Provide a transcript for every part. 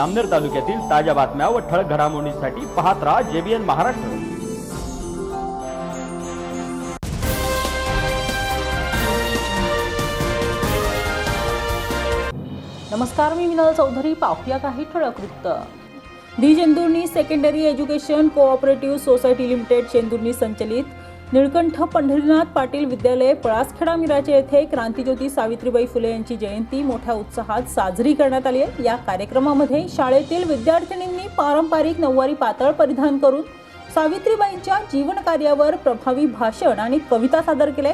अमनेर तालुक्यातील ताज्या बातम्या व ठळक घडामोडींसाठी पाहत राहा जेबीएन महाराष्ट्र. नमस्कार मी मिनल चौधरी. पाहूया काही ठळक वृत्त. The Chendurni secondary education cooperative society limited Chendurni संचलित निळकंठ पंढरीनाथ पाटील विद्यालय पळासखेडा मिराचे येथे क्रांतीज्योती सावित्रीबाई फुले यांची जयंती मोठ्या उत्साहात साजरी करण्यात आली आहे. या कार्यक्रमामध्ये शाळेतील विद्यार्थिनींनी पारंपरिक नऊवारी पातळ परिधान करून सावित्रीबाईंच्या जीवनकार्यावर प्रभावी भाषण आणि कविता सादर केले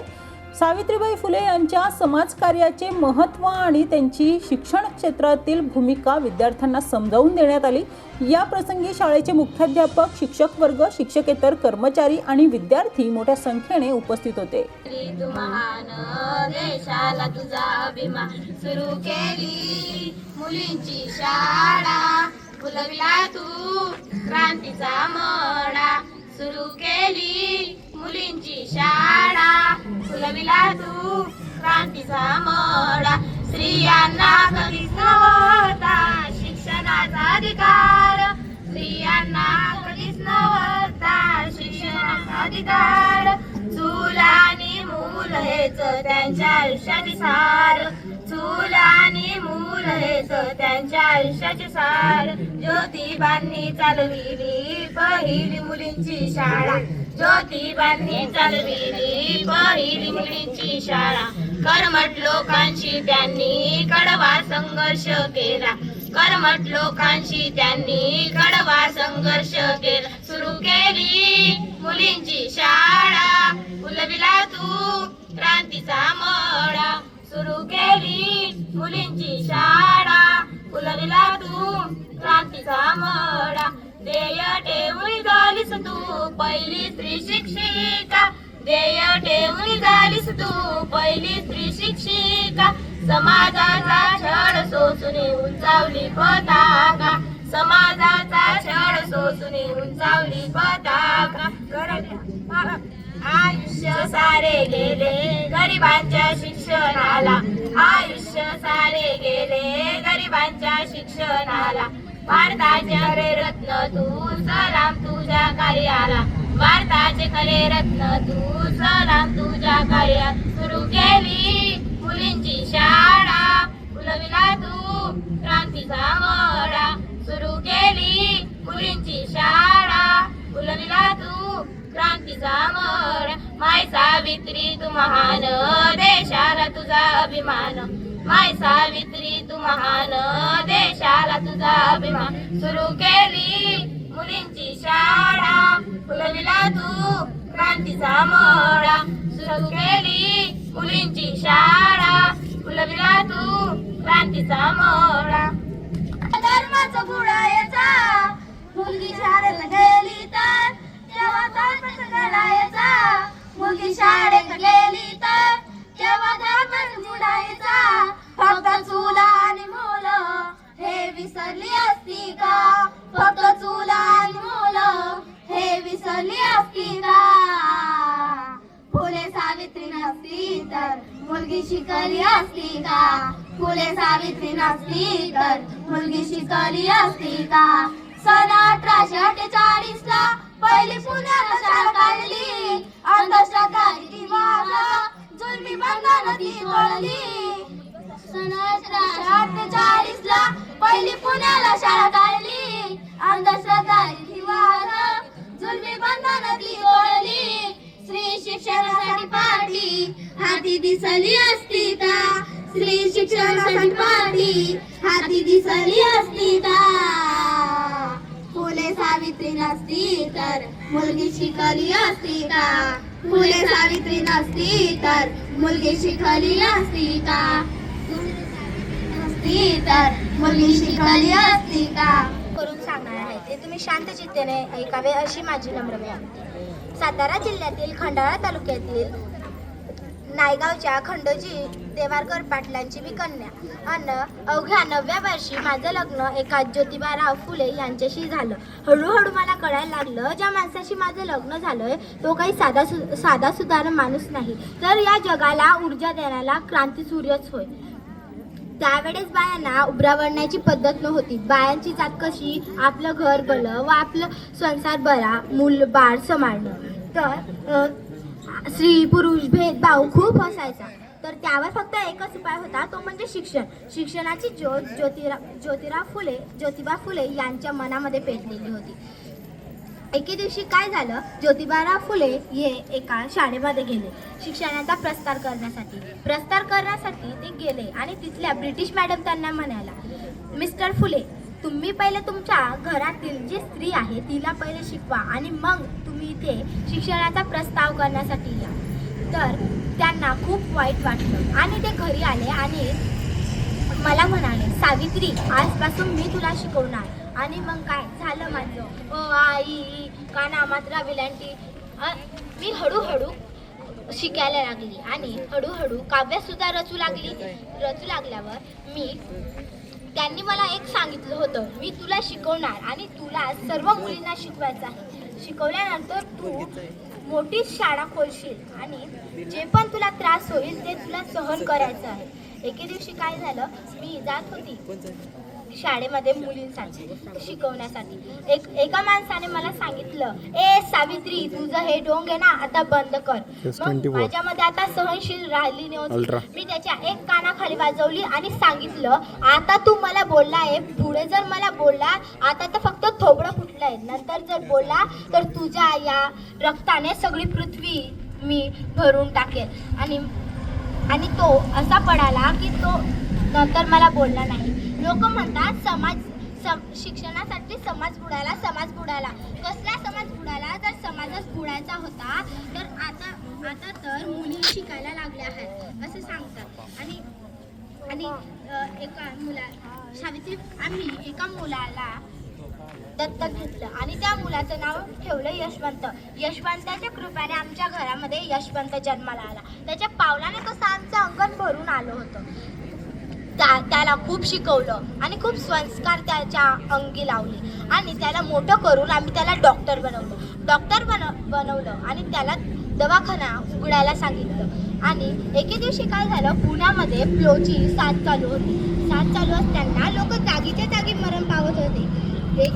सावित्रीबाई फुले यांच्या समाजकार्याचे महत्त्व आणि त्यांची शिक्षण क्षेत्रातील भूमिका विद्यार्थ्यांना समजावून देण्यात आली. या प्रसंगी शाळेचे मुख्याध्यापक शिक्षक वर्ग शिक्षकेतर कर्मचारी आणि विद्यार्थी मोठ्या संख्येने उपस्थित होते. तू देशाला तुझा सुरू केली. मुलींची शाळा तू क्रांतीचा मळा सुरू केली. मुलींची शाळा फुलविला तू क्रांतीचा मोडा. स्त्रियांना कधीच नव्हता शिक्षणाचा अधिकार. स्त्रियांना कधीच नव्हता शिक्षणाचा अधिकार. चूल आणि मूल हेच त्यांच्या आयुष्याचे सार. चूल आणि मूल हेच त्यांच्या आयुष्याचे सार. ज्योतिबांनी चालविली पहिली मुलींची शाळा. ज्योतिबांनी चालविली पहिली मुलींची शाळा. कर्मठ लोकांशी त्यांनी कडवा संघर्ष केला. कर्मठ लोकांशी त्यांनी कडवा संघर्ष केला. सुरू केली मुलींची शाळा. फुलविला तू क्रांतीचा मळा सुरू केली मुलींची शाळा. फुलविला तू क्रांतीचा मळा देय ठेवून झालीस तू पहिली स्त्री शिक्षिका. देय ठेवून झालीस तू पहिली स्त्री शिक्षिका. समाजाचा छळ सोसून उंचावली पताका. समाजाचा छळ सोसून उंचावली पताका. आयुष्य सारे गेले गरिबांच्या शिक्षणाला. आयुष्य सारे गेले गरिबांच्या शिक्षणाला. भारताचे खरे रत्न तू सलाम तुझ्या कार्याला. भारताचे खरे रत्न तू सलाम तुझ्या कार्या सुरू केली मुलींची शाळा. फुलविला तू क्रांतीचा वडा. सुरू केली मुलींची शाळा. फुलविला तू क्रांतीचा मळ माय सावित्री तू महान देशाला तुझा अभिमान. माय सावित्री तू महान देशाला तुझा अभिमान. सुरू केली मुलींची शाळा फुलविला तू क्रांतीचा मळा सुरू केली मुलींची शाळा फुलविला तू क्रांतीचा मळा धर्माचा बुडायचा. मुलगी शाळेत गेली तर तेव्हा धर्मच घडायचा मुलगी शाळेत गेली तर तेव्हा धर्मच बुडायचा. फक्त चुला आणि मुलं हे विसरली असती का? फक्त चुला आणि मुलं हे विसरली असती का? फुले सावित्री नसती तर मुलगी शिकली असती का? फुले सावित्री नसती तर मुलगी शिकली असती का? सन अठराशे अठ्ठेचाळीस ला पहिली पुण्याला शाळा काढली. अंधश्रद्धाची ती जुलमी बंधन ती तोडली. सन अठराशे अठ्ठेचाळीस ला पहिली पुण्याला शाळा काढली. अंधश्रद्धाची ती जुलमी बंधन ती तोडली. स्त्री शिक्षणासाठी पाठी हाती दिसली असती स्त्री शिक्षणासाठी पाठी हाती दिसली असती का सावित्री नसती तर मुलगी शिकली असती का? फुले सावित्री नसती तर मुलगी शिकली असती का? नसती तर मुलगी शिकली असती का? करून सांगणार आहे ते तुम्ही शांत चित्तेने ऐकावे अशी माझी नम्र विनंती. सातारा जिल्ह्यातील खंडाळा तालुक्यातील नायगावच्या खंडोजी देवारकर पाटलांची मी कन्या. अन अवघ्या नवव्या वर्षी माझं लग्न एका ज्योतिबाराव फुले यांच्याशी झालं. हळूहळू मला कळायला लागलं ज्या माणसाशी माझं लग्न झालंय तो काही साधा सु साधा सुधारण माणूस नाही. तर या जगाला ऊर्जा देण्याला क्रांती सूर्यच होय. त्यावेळेस बायांना उभरावण्याची पद्धत नव्हती. बायांची जात कशी? आपलं घर भलं व आपलं संसार बरा मूल बाळ सांभाळणं. तर स्त्री पुरुष भेदभाव खूप असायचा तर त्यावर फक्त एकच उपाय होता तो म्हणजे शिक्षण. शिक्षणाची ज्योत ज्योतिरा ज्योतिराव फुले ज्योतिबा फुले यांच्या मनामध्ये पेटलेली होती. एके दिवशी काय झालं? ज्योतिबाराव फुले हे एका शाळेमध्ये गेले शिक्षणाचा प्रस्तार करण्यासाठी. प्रस्तार करण्यासाठी ते गेले आणि तिथल्या ब्रिटिश मॅडम त्यांना म्हणायला मिस्टर फुले तुम्ही पहिले तुमच्या घरातील जी स्त्री आहे तिला पहिले शिकवा आणि मग तुम्ही इथे शिक्षणाचा प्रस्ताव करण्यासाठी या. तर त्यांना खूप वाईट वाटलं. आणि ते घरी आले आणि मला म्हणाले सावित्री आजपासून मी तुला शिकवणार. आणि मग काय झालं माझं? ओ आई काना मात्रा विलांटी. मी हळूहळू शिकायला लागली आणि हळूहळू काव्यसुद्धा रचू लागली. रचू लागल्यावर मी त्यांनी मला एक सांगितलं होतं मी तुला शिकवणार आणि तुला सर्व मुलींना शिकवायचं आहे. शिकवल्यानंतर तू मोठी शाळा खोलशील आणि जे पण तुला त्रास होईल ते तुला सहन करायचं आहे. एके दिवशी काय झालं? मी जात होती. शाळेमध्ये मुलींसाठी शिकवण्यासाठी. एक एका माणसाने मला सांगितलं ए सावित्री तुझं हे ढोंग आहे ना आता बंद कर. मग माझ्यामध्ये आता सहनशील राहिली नव्हती मी त्याच्या एक कानाखाली वाजवली आणि सांगितलं आता तू मला बोलला आहे पुढे जर मला बोलला आता तर फक्त थोबडं फुटलं आहे नंतर जर बोलला तर तुझ्या या रक्ताने सगळी पृथ्वी मी भरून टाकेल. आणि आणि तो असा पडाला की तो नंतर मला बोलला नाही. लोक म्हणतात समाज सम शिक्षणासाठी समाज बुडाला समाज बुडाला. कसला समाज बुडाला? जर समाजच बुडायचा होता तर आता आता तर मुली शिकायला लागल्या आहेत असं सांगतात. आणि आणि एका मुला सावित्री आम्ही एका मुलाला दत्तक घेतलं आणि त्या मुलाचं नाव ठेवलं यशवंत. यशवंताच्या कृपेने आमच्या घरामध्ये यशवंत जन्माला आला. त्याच्या पावलाने कसं आमचं अंगण भरून आलं होतं. त्या त्याला खूप शिकवलं आणि खूप संस्कार त्याच्या अंगी लावले. आणि त्याला मोठं करून आम्ही त्याला डॉक्टर बनवलं. डॉक्टर बन बनवलं आणि त्याला दवाखाना उघडायला सांगितलं. आणि एके दिवशी काय झालं पुण्यामध्ये फ्लोची साथ चालू होती. साथ चालू असताना लोक जागीच्या जागी मरण पावत होते. एक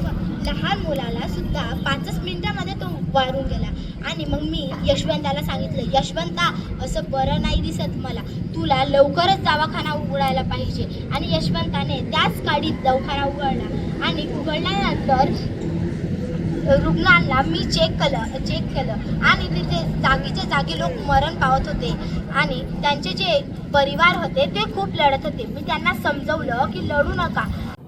लहान मुलाला सुद्धा पाचच मिनिटामध्ये तो वारून गेला. आणि मग मी यशवंताला सांगितलं यशवंता असं बरं नाही दिसत मला. तुला लवकरच दवाखाना उघडायला पाहिजे. आणि यशवंताने त्याच गाडीत दवाखाना उघडला. आणि उघडल्यानंतर रुग्णांना मी चेक केलं चेक केलं. आणि तिथे जागीच्या जागी लोक मरण पावत होते. आणि त्यांचे जे परिवार होते ते खूप लढत होते. मी त्यांना समजवलं की लढू नका.